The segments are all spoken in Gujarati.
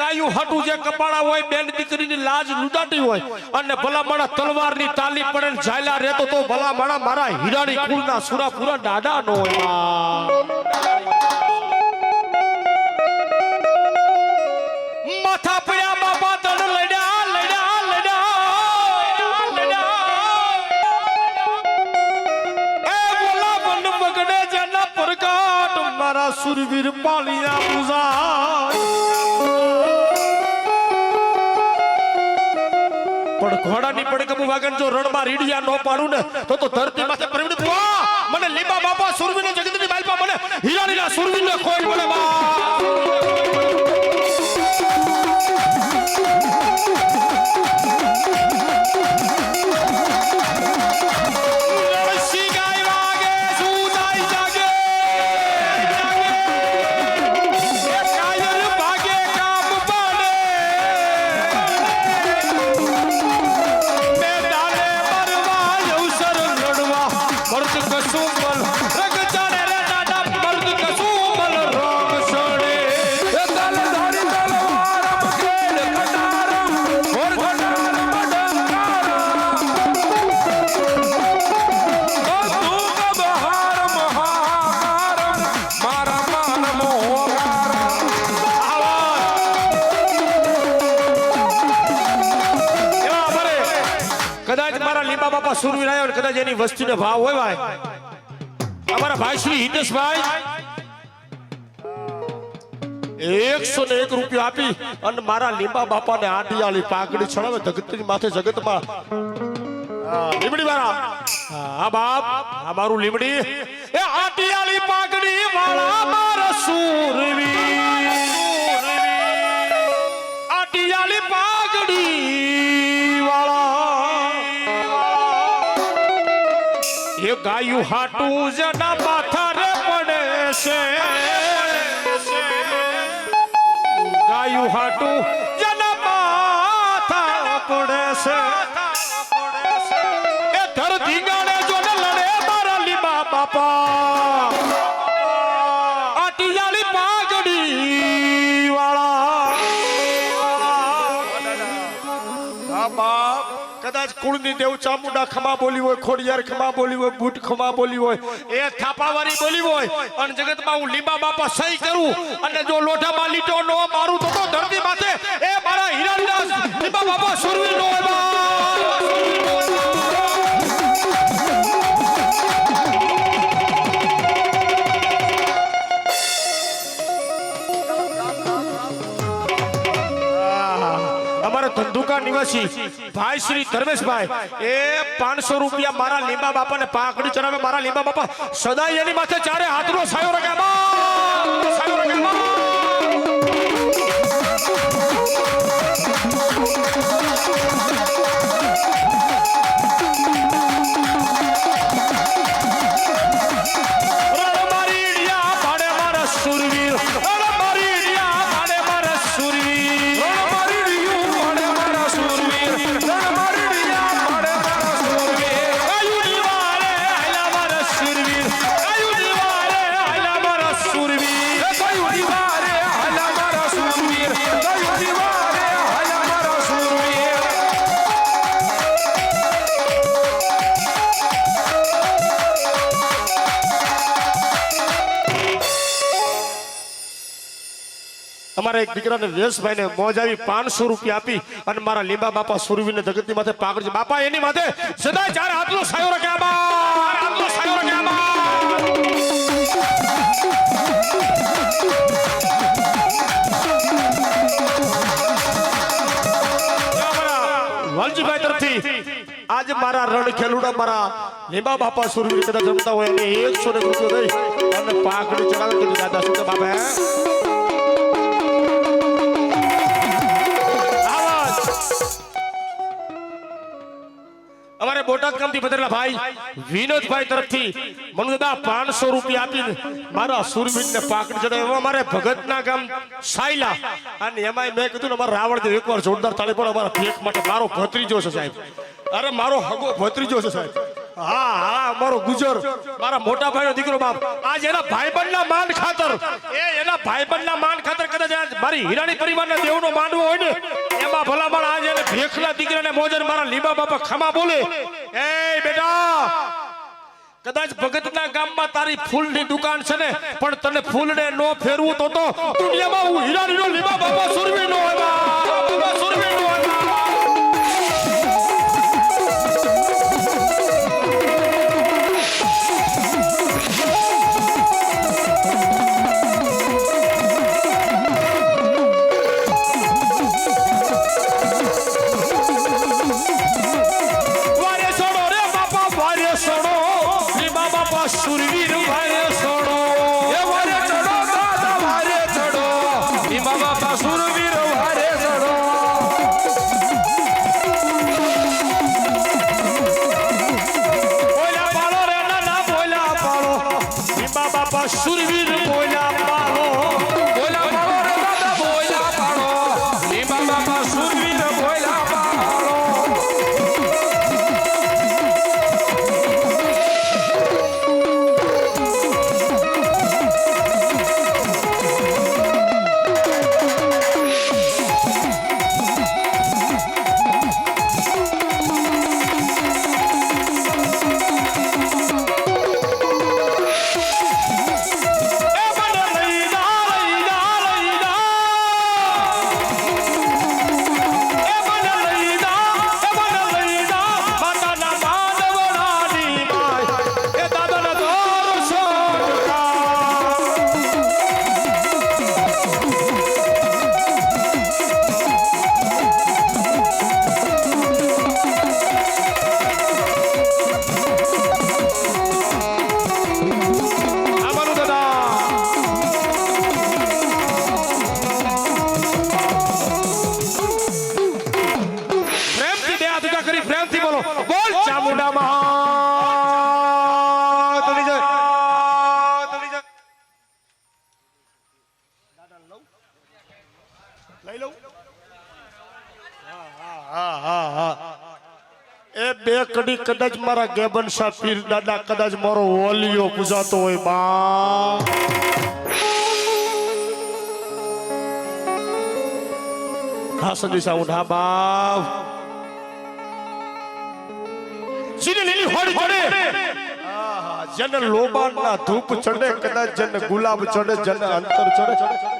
ગાયું હટું જે કપાળા હોય, બેન દીકરીની લાજ લૂંટાટી હોય અને ભલા માણા તલવારની તાલી પડે ઝાયલા રહેતો તો ભલા માણા મારા હીરાની કુળના સુરાપુરા દાદા નો માથા પડ્યા, બાપા તણ લડ્યા લડ્યા લડ્યા લડ્યા. એ બોલા વન મગડે જેના પરકાટ મારા સુરવીર પાલિયા પૂજા. ઘોડાની પડકમ વાગન જો રણમાં રીડિયા નો પાડું ને, તો તો ધરતી માથે પ્રવીણ બુઆ મને લીબા બાપા, સુરવીને જગતની બાલપા મને હીરાણીના સુરવીને કોઈ મને બા. બાપા સુરવીર આવ્યો કદાચ એની વસ્તીનો ભાવ હોય ભાઈ. અમારા ભાઈ શ્રી હિતેશભાઈ એકસો ને એક રૂપિયો આપી અને મારા લીંબા બાપાને આંટીયાળી પાઘડી છડાવે જગતની માથે જગતમાં. લીમડી મારા હા બાપ મારું લીમડી. એ આંટીયાળી વાળા મારા સુરવીર. એ ગાયું હાટું જના પાથરે પડે છે. ગાયું હાટું જના માથા પડે છે. એ ધરતી ગાણે જો લડે મારા લીબા બાપા. કુળની દેવ ચામુંડા ખમા બોલી હોય, ખોડિયાર ખમા બોલી હોય, બુટ ખમા બોલી હોય, એ થાપાવારી બોલી હોય, અને જગતમાં હું લીંબા બાપા સહી કરું, અને જો લોઢામાં લીટો નો મારું તો ધરતી માથે નિવાસી ભાઈ શ્રી ધર્મેશભાઈ, એ પાંચસો રૂપિયા મારા લીંબા બાપાને પાકડી ચડાવે, મારા લીંબા બાપા સદાય એની માથે ચારે હાથનો સાયો રખે અમારા એક દીકરાને વેશભાઈને મોજ આવી, પાંચસો રૂપિયા આપી અને મારા લીંબા બાપા સુરવીને જગતની માથે પાકડ છે. બાપા, એની માથે સદાય ચાર હાથનો સાયો રખે, આબા! હાથનો સાયો રખે, આબા! વાલજીભાઈ તરફથી આજ મારા રણ ખેલુડા, મારા લીંબા બાપા સુરવીર કદાચ રમતા હોય એને એકસો ને રૂપિયો દઈ અને પાકડી ચડાવે તો દાદા શું કે બાપા બોટાદ ગામથી પધારેલા ભાઈ, વિનોદભાઈ તરફથી મને દાદા પાંચસો રૂપિયા આપીને મારા સુરવીરને પાકડી ચડાવ્યો. અમારે ભગતના ગામ સાયલા. અને એમાંય મેં કીધું ને, અમારા રાવણદેવ એકવાર જોરદાર તાળી પણ અમારા ભેખ માટે મારો ભત્રીજો છે સાહેબ. અરે, મારો હગો ભત્રીજો છે સાહેબ. હા હા મારો ગુજર. મારા મોટા ભાઈનો દીકરો બાપ. આજ એના ભાઈબંધના માન ખાતર. એ એના ભાઈબંધના માન ખાતર કદાચ મારી હીરાણી પરિવારના દેવનો માંડવો હોય ને, એમાં ભલામણ આજે એને ભેખના દીકરાને મોજન મારા લીબા બાપા ખમા બોલે. એ બેટા, કદાચ ભગતના ગામમાં તારી ફૂલની દુકાન છે ને, પણ તને ફૂલને નો ફેરવું તો તો દુનિયામાં હું હીરાણીનો લીબા બાબા સુરવી નો હોય બાપા સુરવી કડી કદાચ મારા ગેબન શાહ પીર દાદા, કદાચ મારો વોલિયો પૂજાતો હોય, બા. હા, સંજય સાઉન્ડ હા બાપ સીને લીલી હોડી ચડે. લોબાનના ધૂપ ચડે, કદાચ જેને ગુલાબ ચડે, જેને અંતર ચડે.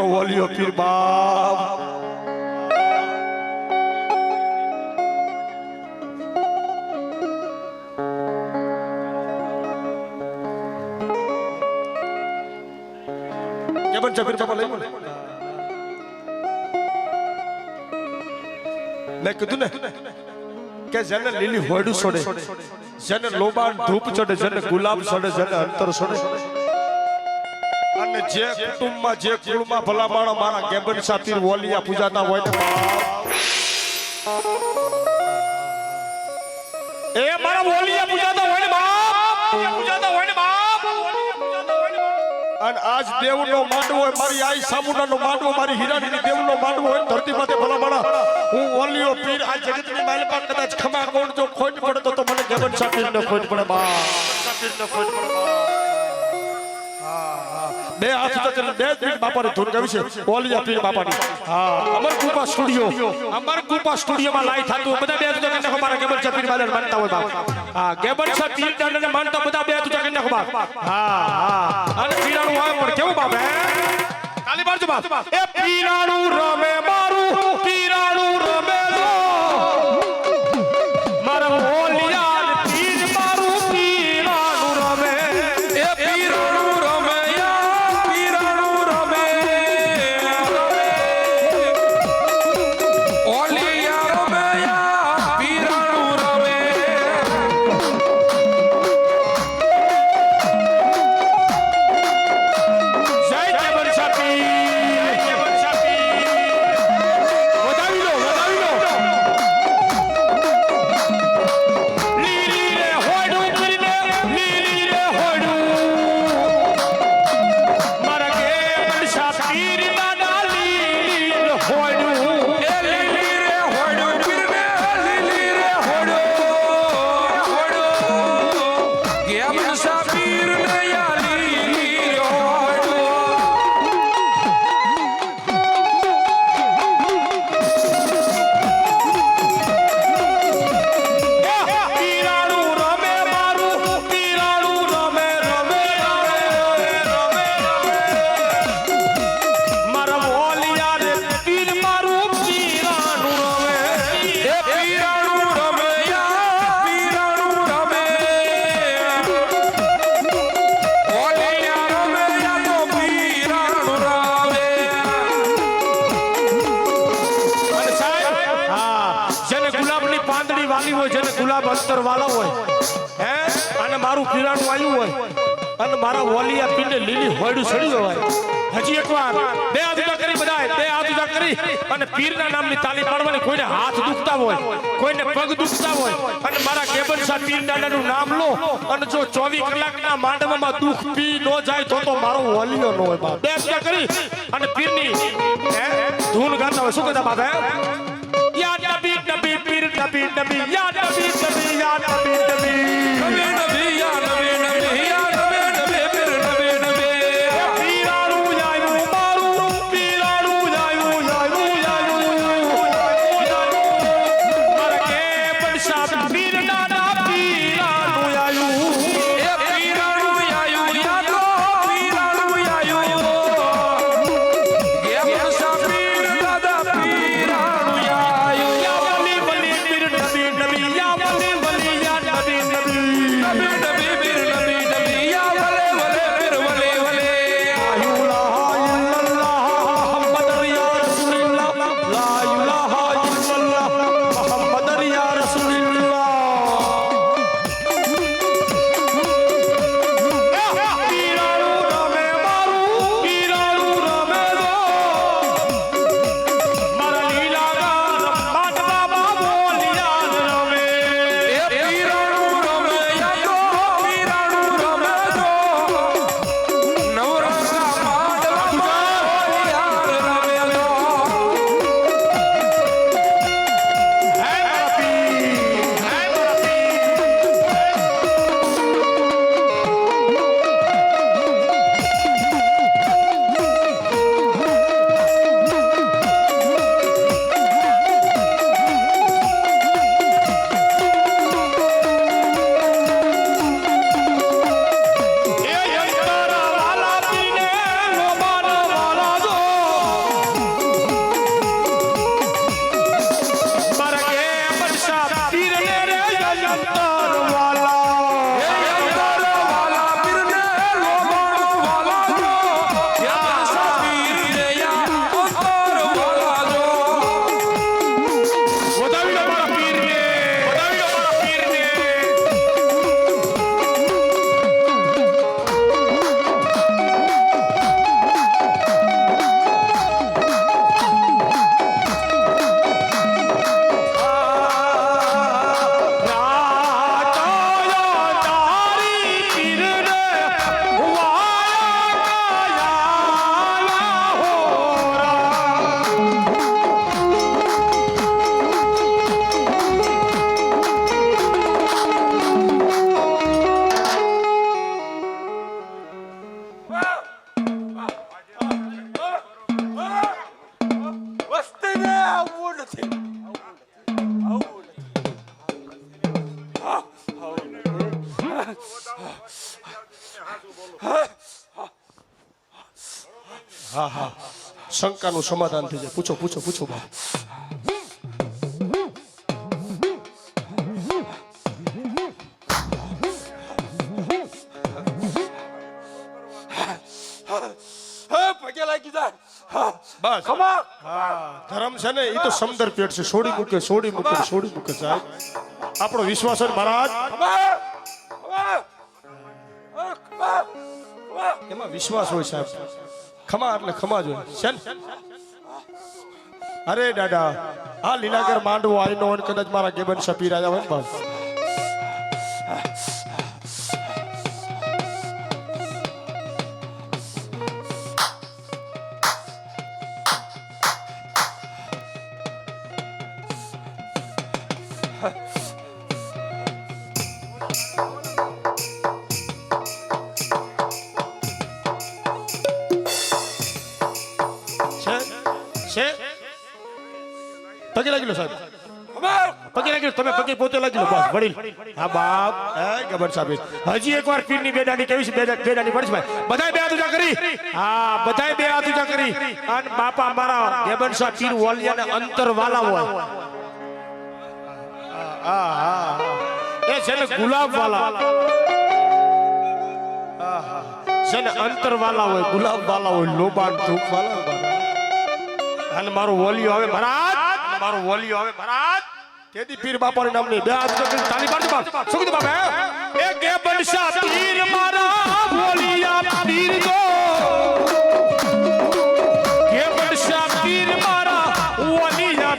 મારો ઓલિયો પીર બાપ મેં કીધું ને કે જેને લીલી હોડું છોડે જેને લોબાન ધૂપ ચડે જેને ગુલાબ ચડે જેને અંતર છોડે અને જે કુટુંબમાં, જે કુળમાં ભલા માણો મારા ગેબન સાથી વોલિયા પૂજાતા હોય ને એ મારા વોલિયા પૂજાતા હોય ને બાપ. પૂજાતા હોય ને બાપ. અને આજ દેવનો માંડવો હોય, મારી આઈ સામુંડાનો માંડવો, મારી હીરાની દેવનો માંડવો હોય ધરતી માથે ભલા માણા હું વોલિયો પીર, આ જગતની માલપા કદાચ ખમા કોણ જો ખોટ પડે તો મને ગગન ને ખોટ પડે બા ને ખોટ પડે બા બે હાથ ઊંચા કરીને બે જ મિનિટ બાપાની ધૂન ગાવી છે ઓલિયા પીર બાપાની હા અમર કૃપા સ્ટુડિયો અમર કૃપા સ્ટુડિયોમાં લાઈ થાતું બધા બે હાથ ઊંચા કરીને નાખો મારા ગેબન સાપીર બાને માનતા હોય બાપ હા ગેબન સાપીર દાદાને માનતા બધા બે હાથ ઊંચા કરીને નાખો બાપ હા હા અને પીરાણું આવે પણ કેવું બાપ હે તાલી પાડજો બાપ એ પીરાણું રમે મારું પીરાણું રમે ગુલાબ અંતર વાળા હોય, હે? અને મારું પીરાણું આવ્યું હોય, અને મારા વોલિયા પીને લીલી હોયડું સડી હોય. હજી એકવાર, બે હાથ કરી બધાય, બે હાથ કરી, અને પીરના નામની તાલી પાડવાની કોઈને હાથ દુખતા હોય, કોઈને પગ દુખતા હોય, અને મારા કેબન સાહેબ પીર દાદાનું નામ લો, અને જો 24 કલાકના માંડવામાં દુખ પી ન જાય તો તો મારો વોલિયો ન હોય બે હાથ કરી, અને પીરની ધૂન ગાતા હોય. શું કહેતા Nabi beat the beat, yeah, beat the beat, beat the beat. શંકાનું સમાધાન થઈ જાય. પૂછો પૂછો પૂછો. બા છે ને એ તો સમદર પેટ છે. છોડી મૂકે છોડી મૂકે છોડી મૂકે સાહેબ. આપણો વિશ્વાસ મહારાજ? એમાં વિશ્વાસ હોય સાહેબ? ખમા એટલે ખમા જ હોય. છે? અરે દાદા, આ લીલાગર માંડવો આઈનો હોય કદાચ મારા ગેબન સપી રાજા હોય ને બસ. પગે લો બસ, વડીલ. હા, બાપ. હે ગબર સાહેબ હજી એકવાર પીરની બેડાની કેવી છે? બેડા- બેડાની પડશે ભાઈ. બધાય બે હાથ ઊંચા કરી. હા, બધાય બે હાથ ઊંચા કરી. અને બાપા મારા ગેબન સાહેબ પીર વલિયાને અંતર વાલા હોય. આ હા. એ છે ને ગુલાબ વાલા. છે ને અંતર વાલા હોય ગુલાબ વાલા હોય લોબાન ધૂપ વાલા અને મારો વોલિયો આવે, મહારાજ. મારો વોલિયો આવે તેથી પીર બાપાની નામની બે હાથ કરી તાલી પાડજો બાપ. શું કીધું બાપા? એક એ બનશા પીર મારા બોલિયા પીર ગો કે બનશા પીર મારા ઓલિયા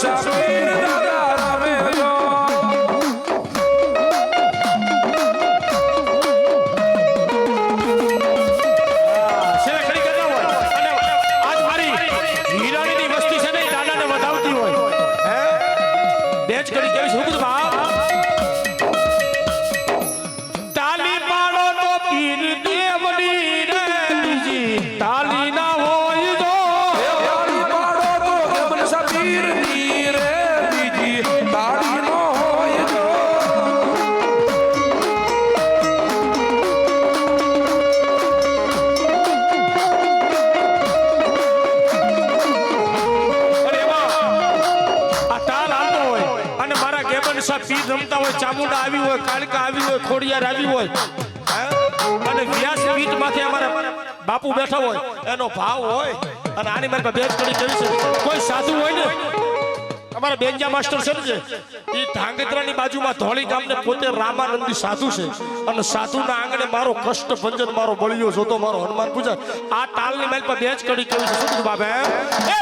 Shut your જતા હોય, ચામુંડા આવી હોય, કાળકા આવી હોય, ખોડિયાર આવી હોય અને વ્યાસ વીટમાંથી અમારા બાપુ બેઠા હોય, એનો ભાવ હોય, અને આની મારી બે થોડી કરી છે? કોઈ સાધુ હોય ને? અમારા બેનજા માસ્ટર છે ને એ ધાંગધ્રાની બાજુમાં ધોળી ગામ ને પોતે રામાનંદી સાધુ છે. અને સાધુના આંગણે મારો કષ્ટ ભંજન, મારો બળિયો જોતો મારો હનુમાન પૂજા. આ તાલની માલ પર બે જ કડી કહ્યું છે શું બાબા એ